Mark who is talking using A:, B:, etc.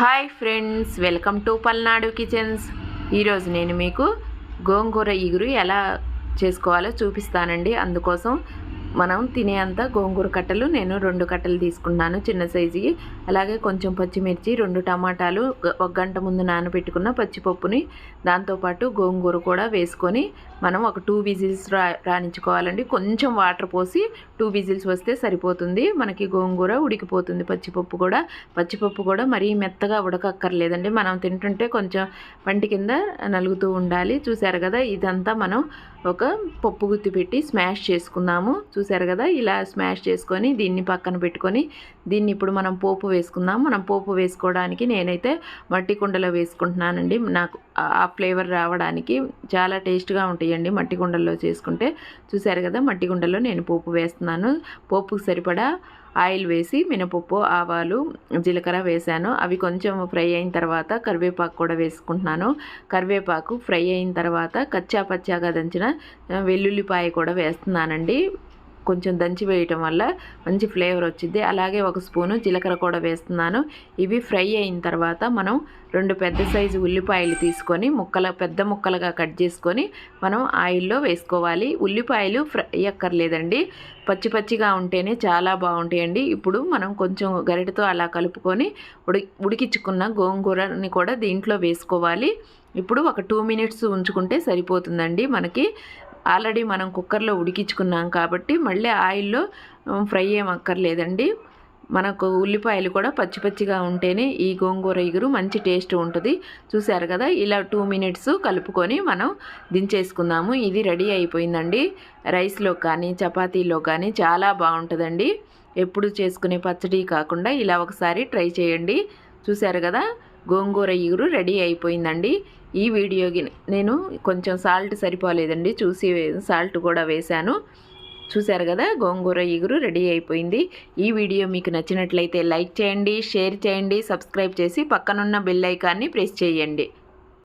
A: Hi friends welcome to Palnadu kitchens. ఈరోజు నేను మీకు గోంగూర ఇగురు ఎలా చేసుకోవాలో చూపిస్తానండి. అందుకోసం మనం తినేంత గోంగూర కట్టలు నేను రెండు కట్టలు తీసుకున్నాను చిన్న సైజుకి అలాగే కొంచెం పచ్చిమిర్చి రెండు టమాటాలు ఒక గంట ముందు నానబెట్టుకున్న పచ్చిపప్పుని దాంతోపాటు గోంగూర కూడా వేసుకొని మనం ఒక టూ విజిల్స్ రా రాణించుకోవాలండి. కొంచెం వాటర్ పోసి టూ విజిల్స్ వస్తే సరిపోతుంది. మనకి గోంగూర ఉడికిపోతుంది పచ్చిపప్పు కూడా. పచ్చిపప్పు కూడా మరీ మెత్తగా ఉడకక్కర్లేదండి. మనం తింటుంటే కొంచెం పంటి కింద నలుగుతూ ఉండాలి. చూసారు కదా ఇదంతా మనం ఒక పప్పు గుత్తి పెట్టి స్మాష్ చేసుకుందాము చూసారు కదా? ఇలా స్మాష్ చేసుకొని దీన్ని పక్కన పెట్టుకొని దీన్ని ఇప్పుడు మనం పోపు వేసుకుందాం. మనం పోపు వేసుకోవడానికి నేనైతే మట్టి కుండలో వేసుకుంటున్నానండి. నాకు ఆ- ఫ్లేవర్ రావడానికి చాలా టేస్ట్గా ఉంటాయండి మట్టి కుండల్లో చేసుకుంటే. చూసారు కదా మట్టి కుండలో నేను పోపు వేస్తున్నాను. పోపుకు సరిపడా ఆయిల్ వేసి మినపప్పు ఆవాలు జీలకర్ర వేశాను అవి కొంచెం ఫ్రై అయిన తర్వాత కరివేపాకు కూడా వేసుకుంటున్నాను. కరివేపాకు ఫ్రై అయిన తర్వాత కచ్చా పచ్చాగా దంచిన వెల్లుల్లిపాయ కూడా వేస్తున్నానండి. కొంచెం దంచి వేయటం వల్ల మంచి ఫ్లేవర్ వచ్చింది అలాగే ఒక స్పూను జీలకర్ర కూడా వేస్తున్నాను. ఇవి ఫ్రై అయిన తర్వాత మనం రెండు పెద్ద సైజు ఉల్లిపాయలు తీసుకొని ముక్కల పెద్ద ముక్కలుగా కట్ చేసుకొని మనం ఆయిల్లో వేసుకోవాలి. ఉల్లిపాయలు ఫ్రై అక్కర్లేదండి పచ్చి పచ్చిగా ఉంటేనే చాలా బాగుంటాయండి. ఇప్పుడు మనం కొంచెం గరిటతో అలా కలుపుకొని ఉడి ఉడికించుకున్న గోంగూరని కూడా దీంట్లో వేసుకోవాలి. ఇప్పుడు ఒక టూ మినిట్స్ ఉంచుకుంటే సరిపోతుందండి మనకి. ఆల్రెడీ మనం కుక్కర్లో ఉడికించుకున్నాం కాబట్టి మళ్ళీ ఆయిల్లో ఫ్రై ఏం అక్కర్లేదండి మనకు ఉల్లిపాయలు కూడా పచ్చి పచ్చిగా ఉంటేనే ఈ గోంగూర ఇగురు మంచి టేస్ట్ ఉంటుంది. చూసారు కదా ఇలా టూ మినిట్స్ కలుపుకొని మనం దించేసుకుందాము. ఇది రెడీ అయిపోయిందండి. రైస్లో కానీ చపాతీలో కానీ చాలా బాగుంటుందండి. ఎప్పుడు చేసుకునే పచ్చడి కాకుండా ఇలా ఒకసారి ట్రై చేయండి. చూసారు కదా గోంగూర ఇగురు రెడీ అయిపోయిందండి. ఈ వీడియోకి నేను కొంచెం సాల్ట్ సరిపోలేదండి. చూసి సాల్ట్ కూడా వేశాను. చూశారు కదా గోంగూర ఇగురు రెడీ అయిపోయింది. ఈ వీడియో మీకు నచ్చినట్లయితే లైక్ చేయండి షేర్ చేయండి సబ్స్క్రైబ్ చేసి పక్కనున్న బెల్ ఐకాన్ని ప్రెస్ చేయండి.